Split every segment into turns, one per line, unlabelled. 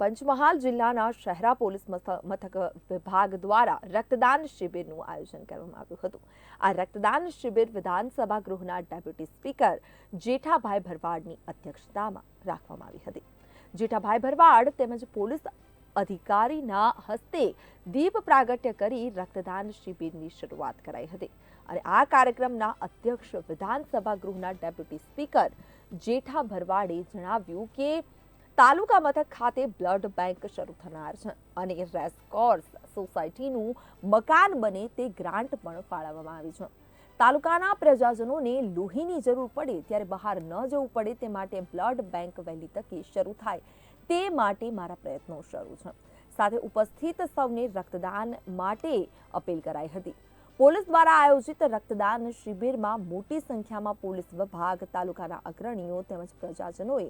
પંચમહાલ જિલ્લાના શહેરા પોલીસ મથ- મથક વિભાગ દ્વારા રક્તદાન શિબિરનું આયોજન કરવામાં આવ્યું હતું. આ રક્તદાન શિબિર વિધાનસભા ગૃહના ડેપ્યુટી સ્પીકર જેઠાભાઈ ભરવાડની અધ્યક્ષતામાં રાખવામાં આવી હતી. જેઠાભાઈ ભરવાડ તેમજ પોલીસ અધિકારીના હસ્તે દીપ પ્રાગટ્ય કરી રક્તદાન શિબિરની શરૂઆત કરાઈ હતી અને આ કાર્યક્રમના અધ્યક્ષ વિધાનસભા ગૃહના ડેપ્યુટી સ્પીકર જેઠા ભરવાડે જણાવ્યું કે તાલુકા મથક ખાતે બ્લડ બેંક શરૂ થનાર છે અને રેસકોર્સ સોસાયટીનું મકાન બને તે ગ્રાન્ટ પણ ફાળવવામાં આવી છે. તાલુકાના પ્રજાજનોને લોહીની જરૂર પડે ત્યારે બહાર ન જવું પડે તે માટે બ્લડ બેંક વહેલી તકે શરૂ થાય તે માટે મારા પ્રયત્નો શરૂ છે. સાથે ઉપસ્થિત સૌને રક્તદાન માટે અપીલ કરાઈ હતી. પોલીસ દ્વારા આયોજિત રક્તદાન શિબિરમાં મોટી સંખ્યામાં પોલીસ વિભાગ, તાલુકાના અગ્રણીઓ તેમજ પ્રજાજનોએ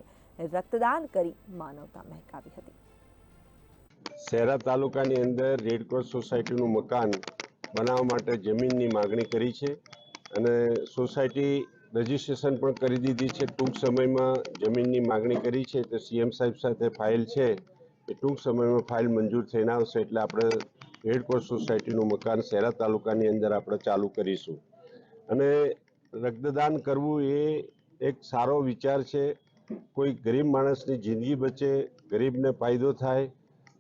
રક્તદાન કરી માનવતા મહેકાવી હતી.
શહેરા તાલુકાની અંદર રેડક્રોસ સોસાયટીનું મકાન બનાવવા માટે જમીનની માગણી કરી છે અને સોસાયટી રજીસ્ટ્રેશન પણ કરી દીધી છે. ટૂંક સમયમાં જમીનની માગણી કરી છે. તો સીએમ સાહેબ સાથે ફાઇલ છે. એ ટૂંક સમયમાં ફાઇલ મંજૂર થઈને આવશે એટલે આપણે રેડક્રોસ સોસાયટીનું મકાન શહેરા તાલુકાની અંદર આપણે ચાલુ કરીશું. અને રક્તદાન કરવું એ એક સારો વિચાર છે. કોઈ ગરીબ માણસની જિંદગી બચે, ગરીબને ફાયદો થાય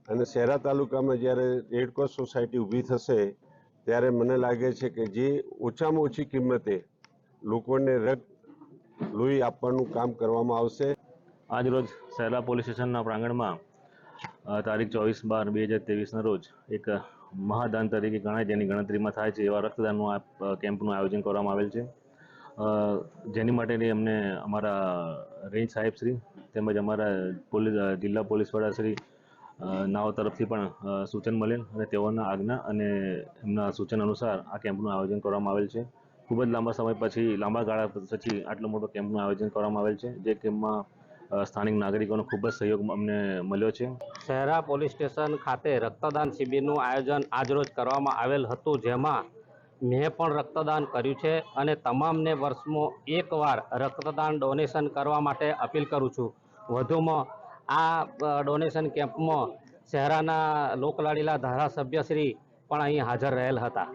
અને શહેરા તાલુકામાં જ્યારે રેડક્રોસ સોસાયટી ઊભી થશે, ત્યારે મને લાગે છે કે જે ઓછામાં ઓછી કિંમતે લોકોને રક્ત લોહી આપવાનું કામ કરવામાં આવશે.
આજરોજ શહેરા પોલીસ સ્ટેશનના પ્રાંગણમાં તારીખ ચોવીસ બાર બે હજાર ત્રેવીસના રોજ એક મહાદાન તરીકે ગણાય જેની ગણતરીમાં થાય છે એવા રક્તદાનનું આ કેમ્પનું આયોજન કરવામાં આવેલ છે. જેની માટેની અમને અમારા રેન્જ સાહેબશ્રી તેમજ અમારા પોલીસ જિલ્લા પોલીસ વડા શ્રી નાઓ તરફથી પણ સૂચન મળેલ અને તેઓના આજ્ઞા અને એમના સૂચન અનુસાર આ કેમ્પનું આયોજન કરવામાં આવેલ છે. ખૂબ જ લાંબા સમય પછી, લાંબા ગાળા પછી આટલો મોટો કેમ્પનું આયોજન કરવામાં આવેલ છે. જે કેમ્પમાં સ્થાનિક નાગરિકોનો ખૂબ જ સહયોગ અમને મળ્યો છે.
શહેરા પોલીસ સ્ટેશન ખાતે રક્તદાન શિબિરનું આયોજન આજરોજ કરવામાં આવેલ હતું, જેમાં મેં પણ રક્તદાન કર્યું છે અને તમામને વર્ષમાં એકવાર રક્તદાન ડોનેશન કરવા માટે અપીલ કરું છું. વધુમાં આ ડોનેશન કેમ્પમાં શહેરાના લોકલાડીલા ધારાસભ્યશ્રી પણ અહીં હાજર રહેલ હતા.